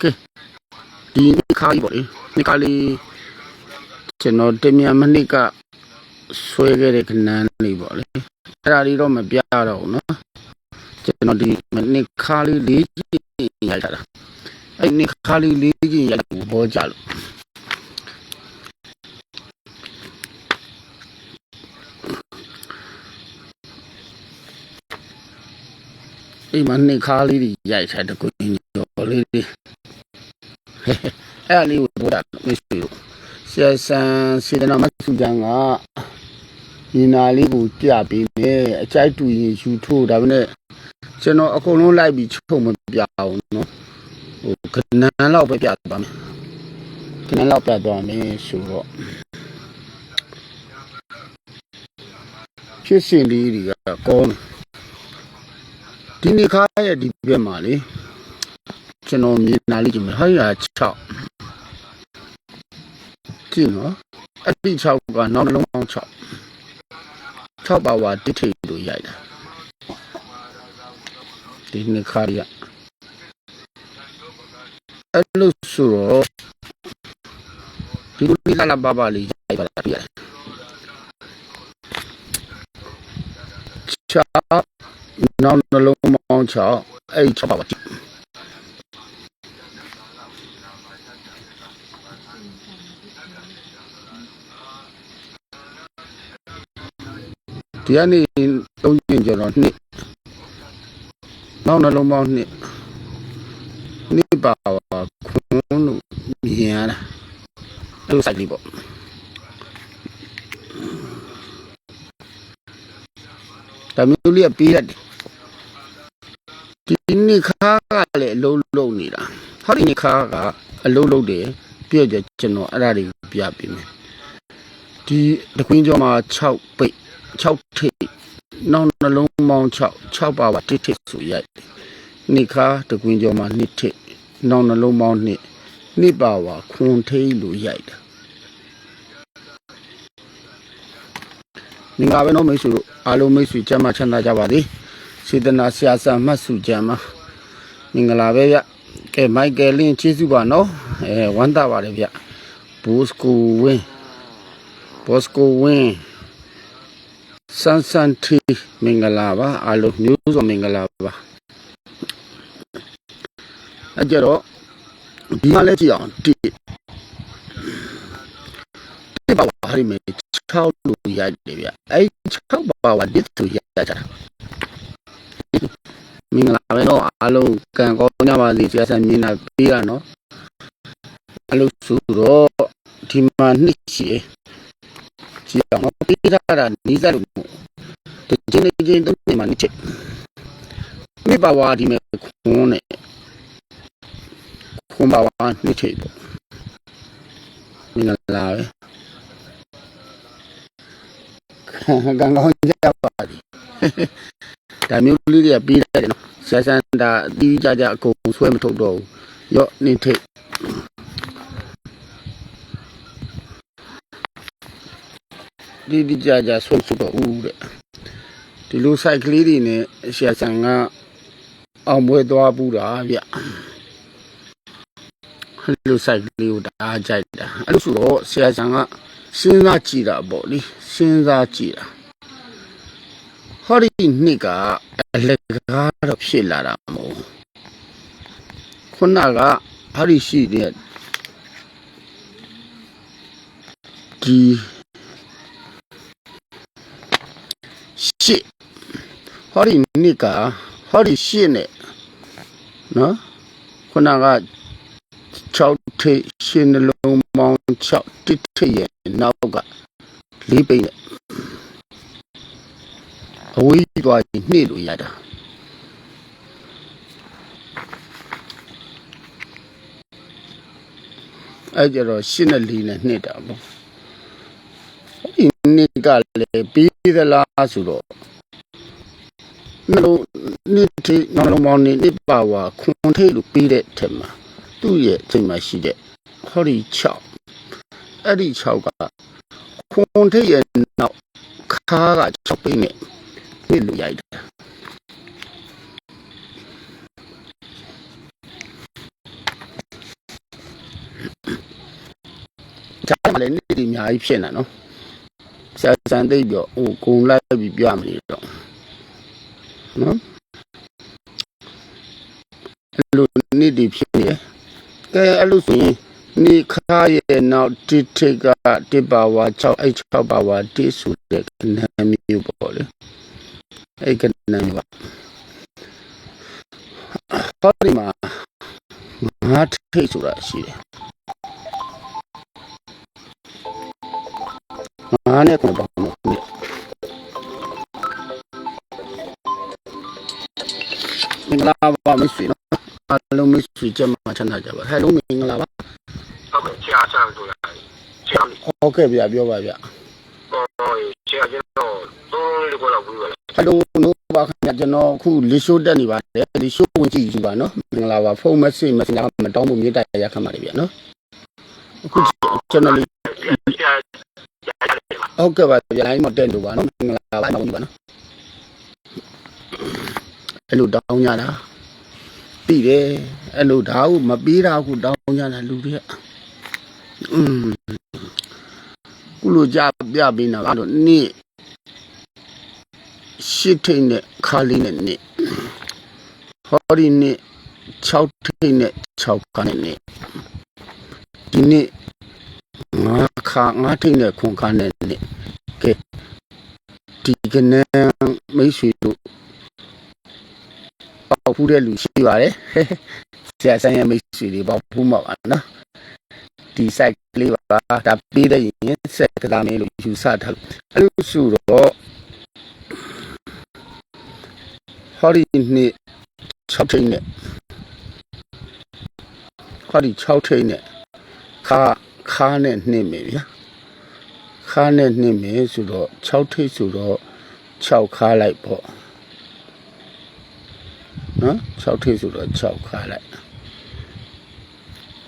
ကဲဒီခါကြီးပေါ့လေဒီခါလေးကျွန်တော်တမြန်မနစ်ကဆွဲခဲ့တဲ့ခဏန်းလေးပေါ့လေအဲ့ဒါလေးတော့မပြတော့ဘူးနော်ကျွန်တော်ဒီမနစ်ခါလေးလေးကြည့်ရိုက်ထားတာအဲ့ဒီခါလေးလေးကြည့်ရိုက်ဘောကြလို့ ဒီမနစ်ခါလေးကြီးရိုက်ထားတဲ့ကိုင်းရောလေးလေးအဲ့အလေးကိုပြောတာမရှိဘူးဆရာဆန်စေတနာမဆုကျန်ကညီနာလေးကိုကြပြီးနေအကြိုက်တူရင်ယူထိုးဒါပေမဲ့ကျွန်တော်အကုန်လုံးလိုက်ပြီးချုပ်မပြအောင်နော်ဟိုခဏန်းလောက်ပဲပြသွားမယ်ခဏန်းလောက်ပြသွားမယ်ဆိုတော့ဖြစ်စဉ်လေးတွေကကောင်းတယ် ဒီနေ့ခါရဲ့ဒီဘက်မှာလေကျွန်တော်မြင်လာလိမ့်မယ်ဟာရ6ကြည့်နော်အတိ6ကနောက်နှလုံးပေါင်း6 6ပါဝါတိထိတ်လို့ရိုက်တာဒီနေ့ခါရအဲ့လိုဆိုတော့ဒီလိုလာလာပါပါလေးရိုက်ပါလားပြရတယ်6 နောက်နှလုံးပေါင်း6အဲ့6ပါဝါဒီကနေ့သုံးကျင်ကျော်တော့နှစ်နောက်နှလုံးပေါင်းနှစ်နှစ်ပါပါခွန်းလို့မြင်ရတာသူစိုက်လေးပေါ့ဒါမျိုးလေးကပြီးရတယ်ဒီ နေ့ခါကလည်းအလုံးလုံးနေတာဟောဒီနေ့ခါကအလုံးလုံးတယ်ပြည့်ကြကျွန်တော်အဲ့ဒါတွေကိုပြပေးမယ်ဒီတကွင်းကျော်မှာ6ပိတ်6ထိပ်နောက်နှလုံးပေါင်း6 6ပါပါတစ်ထိပ်ဆိုရိုက်နိခါတကွင်းကျော်မှာနှစ်ထိပ်နောက်နှလုံးပေါင်းနှစ်နှစ်ပါပါခွန်ထိပ်လို့ရိုက်တာမင်္ဂလာပဲနော်မိတ်ဆွေတို့အားလုံးမိတ်ဆွေကျမ်းမချမ်းသာကြပါသည်စေတနာဆရာဆာမှတ်စုကျမ်း မမင်္ဂလာပဲဗျကဲမိုက်ကယ်လင်းကျေးဇူးပါနော်အဲဝမ်းသာပါတယ်ဗျဘိုးစကိုဝင်းဘော့စကိုဝင်းစန်းစန်းတီမင်္ဂလာပါအားလုံးမျိုးစုံမင်္ဂလာပါအကြတော့ဒီမှာလည်းကြည့်အောင်တိတိပါပါဟိမေ6လို့ရတယ်ဗျအဲ့6ပါပါဒီသူရကြတာ မင်္ဂလာပဲတော့အားလုံးကံကောင်းကြပါစေဆရာဆန်မြင်တာပြီးတာနော်အားလုံးဆိုတော့ဒီမှာနှစ်ရှိကြည့်အောင်ပြီးတာနီးစပ်လို့ဒီချင်းလေးချင်းတုံးနေမှာနေချက်မိပါဝါဒီမဲ့ခွန်းနဲ့ခွန်းပါဝါနေချက်ပေါ့မင်္ဂလာပဲကံကောင်းကြပါသည် ဒါမျိုးလေးတွေကပြီးတယ်နော်ဆဆန်ဒါအတီးကြကြအကုန်ဆွဲမထုတ်တော့ဘူးရော့နေထိတ်ဒီဒီကြကြဆွဲဆွတော့ဦးတဲ့ဒီလို site ကလေးတွေနဲ့ဆရာဆန်ကအောင်ပွဲသွားပူတာဗျအဲ့လို site ကလေးကိုဒါအားကြိုက်တာအဲ့လိုဆိုတော့ဆရာဆန်ကစဉ်းစားကြည့်တာပေါ့လေစဉ်းစားကြည့်တာ ဟောဒီနှစ်ကအလက်ကားတော့ဖြစ်လာတာမဟုတ်ခုနကဟာဒီရှိတဲ့ဒီရှစ်ဟောဒီနှစ်ကဟောဒီရှစ်နဲ့နော်ခုနက6ထိပ်ရှင်းနှလုံးပေါင်း6တစ်ထိပ်ရဲ့နောက်ကလေးပိတ်နဲ့ အဝေးသွားရင်နှိလို့ရတာအဲ့ကြတော့ရှင်းနဲ့လီနဲ့နှိတာပေါ့ဒီနှစ်ကလည်းပြီးသလားဆိုတော့နှလုံးနှစ်ထိနှလုံးပေါင်းနှစ်နှစ်ပါဝါခွန်ထိတ်လို့ပြီးတဲ့ထက်မှာသူ့ရဲ့အချိန်မှာရှိတဲ့ဟောဒီ6အဲ့ဒီ6ကခွန်ထိတ်ရဲ့နောက်ခါက6ပိနဲ့ ဖြစ်လို့ရိုက်တာကျားမလဲနေဒီအများကြီးဖြစ်နေနော်ဆရာစံသိပြီးတော့ဟိုကုံလိုက်ပြီးပြမလို့တော့နော်အဲ့လိုနေဒီဖြစ်နေကဲအဲ့လိုဆိုရင်နေခါရဲ့နောက်တိတိကတိပါဝါ6 h 6ပါဝါတိဆိုတဲ့နာမည်မျိုးပေါ့လေ အဲ့ကနန်းမျိုးကဟောဒီမှာငါးထိတ်ဆိုတာရှိတယ်ငါးနဲ့ခုပေါ့နော်ဒီမင်္ဂလာပါမရှိနော်အားလုံးမရှိကြမှာချမ်းသာကြပါဟယ်လိုမင်္ဂလာပါဟုတ်ကဲ့ဆရာဆရာတို့လားဆရာဟုတ်ကဲ့ဗျာပြောပါဗျာ ဟောဆရာကျွန်တော်သုံးလေးကိုလောက်ပြီးပါလားဟယ်လိုနိုးပါခင်ဗျာကျွန်တော်အခုလီရှိုးတက်နေပါတယ်လီရှိုးဝင်ကြည့်ကြည့်ပါနော်မင်္ဂလာပါဖုန်းမက်ဆေ့မက်ဆေ့မတောင်းဖို့မြေတိုင်ရခမှာလေဗျာနော်အခုကျွန်တော်လေးဆရာဆရာရတယ်ပါဟုတ်ကဲ့ပါဗျာလိုင်းမတက်လို့ပါနော်မင်္ဂလာပါမဟုတ်ပါနော်အဲ့လိုတောင်းကြတာပြီးတယ်အဲ့လိုဒါဟုမပြီးတာခုတောင်းကြတာလူတွေကอืม ခုလိုကြပြပေးနေတာကတော့နေ့ရှစ်ထိတ်နဲ့ခါလေးနဲ့နေ့ဟောဒီနေ့6ထိတ်နဲ့6ခါနဲ့နေ့ဒီနေ့ငါခါငါထိတ်နဲ့ခွန်ခါနဲ့နေ့ကဲဒီကနေ့မိတ်ဆွေတို့ပေါက်ဖူးတဲ့လူရှိပါတယ်ဆရာဆိုင်ရဲ့မိတ်ဆွေတွေပေါက်ဖူးမှာပါနော် ဒီ site ကလေးပါဒါပေးတဲ့ရင်ဆက်ကလာမယ်လို့ယူဆထားလို့အဲ့လိုဆိုတော့ဟောဒီနေ့6ထိတ်နဲ့ဟောဒီ6ထိတ်နဲ့ခါခါနဲ့နှိမ့်မယ်ဗျာခါနဲ့နှိမ့်မယ်ဆိုတော့6ထိတ်ဆိုတော့6ခါလိုက်ပေါ့နော်6ထိတ်ဆိုတော့6ခါလိုက်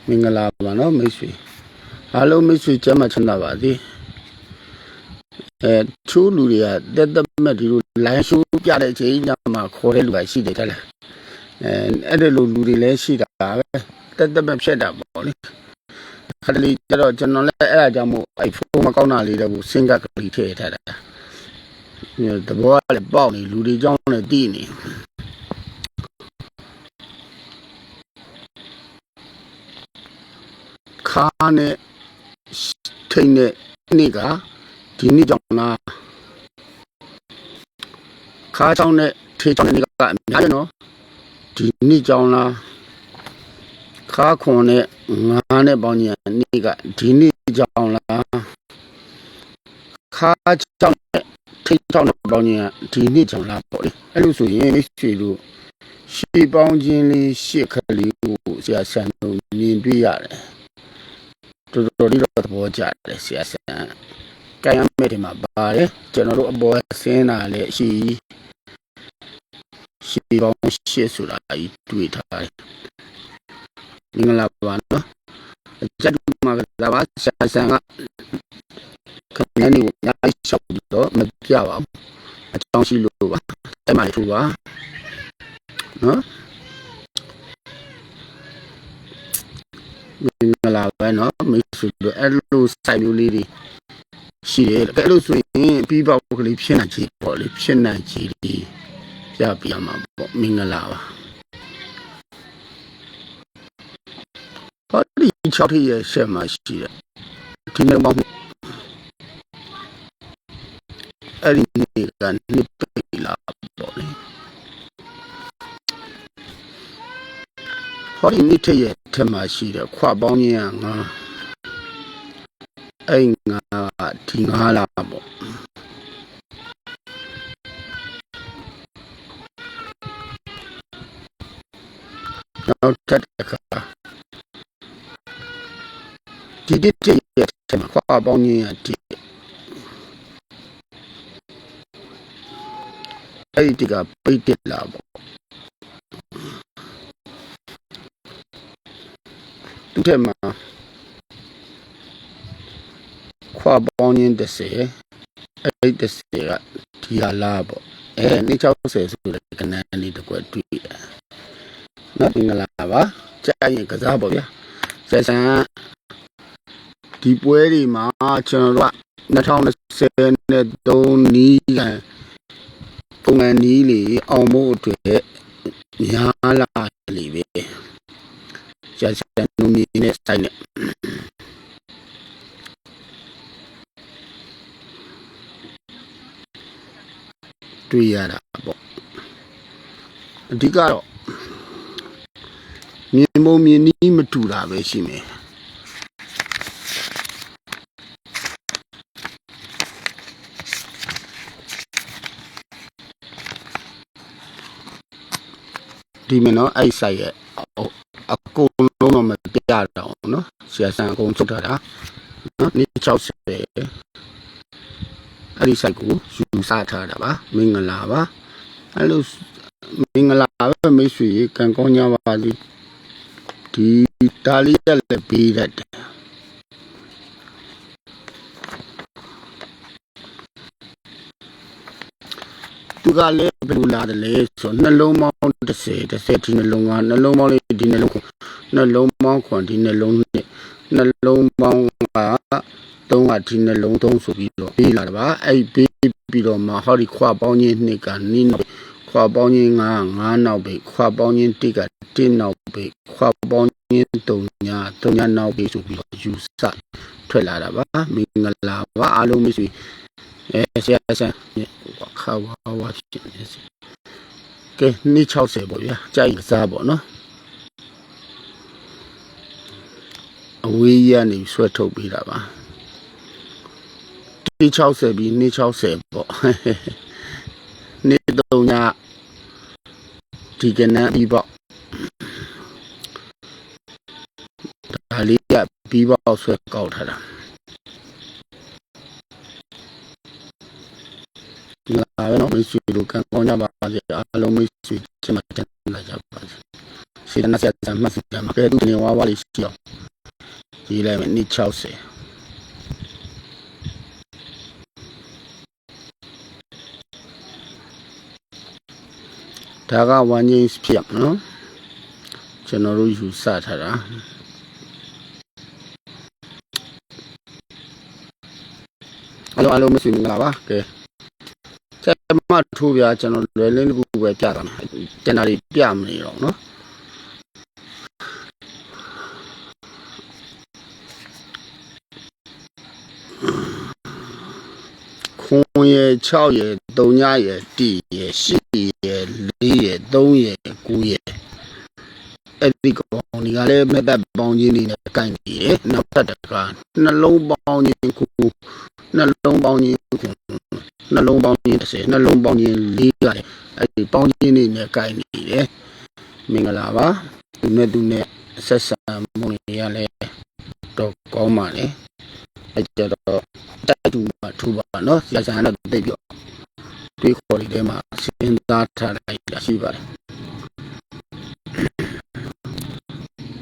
မင်္ဂလာပါနော်မိတ်ဆွေအားလုံးမိတ်ဆွေကျမ်းမှချမ်းသာပါသည်အဲချိုးလူတွေကတက်တက်မဲ့ဒီလိုလိုင်းရှိုးပြတဲ့အချိန်ညမှာခေါ်တဲ့လူကရှိတယ်တဲ့လားအဲအဲ့ဒီလိုလူတွေလည်းရှိတာပဲတက်တက်မဲ့ဖြစ်တာပေါ့လေခါတလေကျတော့ကျွန်တော်လည်းအဲ့ဒါကြောင့်မို့အဲ့ဖုန်းမကောင်းတာလေးတော့စင်ကကလေးထည့်ထားတာညတဘောကလည်းပေါက်နေလူတွေကြောင်းလည်းတီးနေ ခါနဲ့ထိတ်နဲ့နေ့ကဒီနေ့ကြောင့်လားခါချောင်းနဲ့ထေးချောင်းနဲ့နေ့ကအများကြီးနော်ဒီနေ့ကြောင့်လားခါခွန်နဲ့ငါးနဲ့ပေါင်းညီနေ့ကဒီနေ့ကြောင့်လားခါချောင်းနဲ့ထေးချောင်းနဲ့ပေါင်းညီဒီနေ့ကြောင့်လားပေါ့လေအဲ့လိုဆိုရင်ရွှေလို့ရှေးပေါင်းခြင်းလေးရှစ်ခလေးကိုဆရာဆန်တို့မြင်တွေ့ရတယ် တော်တော်လေးတော့သဘောကျတယ်ဆရာဆန်ကံရမဲ့ဒီမှာပါတယ်ကျွန်တော်တို့အပေါ်ဆင်းတာလည်းရှိရှိပေါင်းရှစ်ဆိုတာကြီးတွေ့ထားတယ်မင်္ဂလာပါနော်အကြက်တူမှာကလာပါဆရာဆန်ကခဏနေကိုညာရှောက်ပြီးတော့မပြပါဘူးအကြောင်းရှိလို့ပါအဲ့မှာထူပါနော်မင်္ဂလာ ပါနော်မိတ်ဆွေတို့အဲ့လိုစိုက်မျိုးလေးတွေရှိတယ်အဲ့လိုဆိုရင်ပြီးပေါက်ကလေးဖြစ်နိုင်ချေပေါ့လေဖြစ်နိုင်ချေဒီပြပြမှာပေါ့မင်္ဂလာပါဟောဒီ6ထည့်ရဲ့ဆက်မှာရှိတယ်ဒီနေ့ပေါ့အဲ့ဒီနေ့ကနှစ်ပိလာပေါ့လေ ဟောဒီနေ့ထည့်ရဲ့ထက်မှာရှိတယ်ခွပေါင်းခြင်းကငါအဲ့ငါဒီငါလာပေါ့နောက်တစ်ခါဒီဒီတည်းရဲ့ထက်မှာခွပေါင်းခြင်းကဒီအဲ့ဒီကပိတ်တက်လာပေါ့ ဒီထက်မှာခွာပေါင်းခြင်း30အဲ့ဒီ30ကဒီဟာလားပေါ့အဲနေ60ဆိုတဲ့ကဏ္ဍလေးတစ်ခွက်တွေ့ရနော်ဒီငလာပါကြာရင်ကစားပေါ့ဗျာဆက်ဆံဒီပွဲတွေမှာကျွန်တော်တို့က2020နဲ့3နီးကန်ပုံမှန်နီးလေအောင်ဖို့အတွက်များလာလေပဲ ကျန်စံနုမီနဲ့ဆိုင်နဲ့တွေ့ရတာပေါ့အဓိကတော့မြင်မမြင်နီးမတူတာပဲရှိမယ်ဒီမနော်အဲ့ဆိုင်ရဲ့အကုန်လုံးတော့မပြရတော့ဘူးနော် ဆရာဆန်အကုန်ထုတ်ထားတာနော်နေ့60အဲ့ဒီဆိုင်ကိုယူဆထားတာပါမင်္ဂလာပါအဲ့လိုမင်္ဂလာပဲမိတ်ဆွေကံကောင်းကြပါလိဒီတာလီရက်လည်းပေးတတ်တယ်သူကလည်းဘယ်လိုလာတယ်လဲဆိုနှလုံးပေါင်း30 30ဒီနှလုံးကနှလုံးပေါင်းလေးဒီနှလုံးကိုနှလုံးပေါင်းခွန်ဒီနှလုံး နဲ့နှလုံးပေါင်းကသုံးကဒီနှလုံးသုံးဆိုပြီးတော့ပေးလာတာပါအဲ့ပေးပြီးတော့မှဟောဒီခွာပေါင်းချင်းနှစ်ကနင်းနောက်ခွာပေါင်းချင်း9 9နောက်ပဲခွာပေါင်းချင်း1က1နောက်ပဲခွာပေါင်းချင်း3ညာ3ညာနောက်ပဲဆိုပြီးတော့ယူဆထွက်လာတာပါမင်္ဂလာပါအားလုံးမိတ်ဆွေအဲဆရာဆရာခါဝါဝါဖြစ်နေစီကဲနေ့60ပေါ့ဗျာကြိုက်စားပေါ့နော် အဝေးရနေဆွဲထုတ်ပေးတာပါနေ့60ပြီးနေ့60ပေါ့နေ့3ညဒီကနေ့ပြီးပေါ့ဒါလေးကပြီးပေါ့ဆွဲကောက်ထားတာလာပဲနော်မိတ်ဆွေတို့ကံကောင်းကြပါစေအားလုံးမိတ်ဆွေချင်မှချမ်းသာကြပါစေစေတနာဆက်ဆံမှတ်စီကြမှာကဲသူနေဝါဝါလေးရှိအောင် ရေးလိုက်မယ်နေ့60ဒါကဝမ်းကြီးဖြစ်နော်ကျွန်တော်တို့ယူဆထားတာအားလုံးအားလုံးမိတ်ဆွေမင်္ဂလာပါကဲဆက်မထိုးပြကျွန်တော်လွယ်လင်းတစ်ခုပဲပြတာမှာတန်တာတွေပြမနေတော့နော် ခွန်ရယ်6ရယ်3ညရယ်1ရယ်8ရယ်4ရယ်3ရယ်9ရယ်အဲ့ဒီကောင်ဒီကလည်းမက်သက်ပေါင်းချင်းနေနဲ့ကန့်နေတယ်နောက်တစ်တကနှလုံးပေါင်းချင်းခုနှလုံးပေါင်းချင်းခုနှလုံးပေါင်းချင်း30နှလုံးပေါင်းချင်း4ကလည်းအဲ့ဒီပေါင်းချင်းနေနဲ့ကန့်နေတယ်မင်္ဂလာပါသူနဲ့သူနဲ့ဆက်ဆံမှုတွေရလဲတော့ကောင်းပါလေ အဲ့ကြတော့တိုက်တူမှာထူပါနော်ဆရာဆန်တော့တိတ်ပြောတွေးခေါ်လေးထဲမှာစဉ်းစားထားလိုက်တာရှိပါတယ်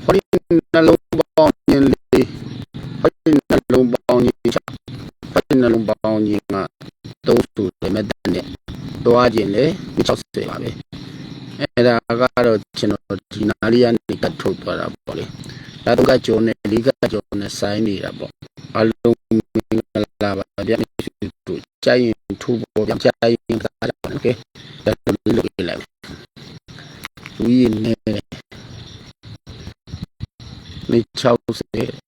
ဟောဒီနှလုံးပေါင်းခြင်းလေးဟောဒီနှလုံးပေါင်းခြင်းချဟောဒီနှလုံးပေါင်းခြင်းကသုံးစုတယ်မဲ့တဲ့နဲ့တွားခြင်းလေ60ပါပဲအဲ့ဒါကတော့ကျွန်တော်ဒီနာရီကနေကတ်ထုတ်သွားတာပေါ့လေဒါတော့ကကြောနဲ့ဒီကကြောနဲ့ဆိုင်းနေတာပေါ့ အလုံးလာပါဗျာသူတို့ကြိုင်ထိုးပေါ်ကြိုင်သာတယ်ကဲဒါလို့လိုက်ဝီးနေနေ60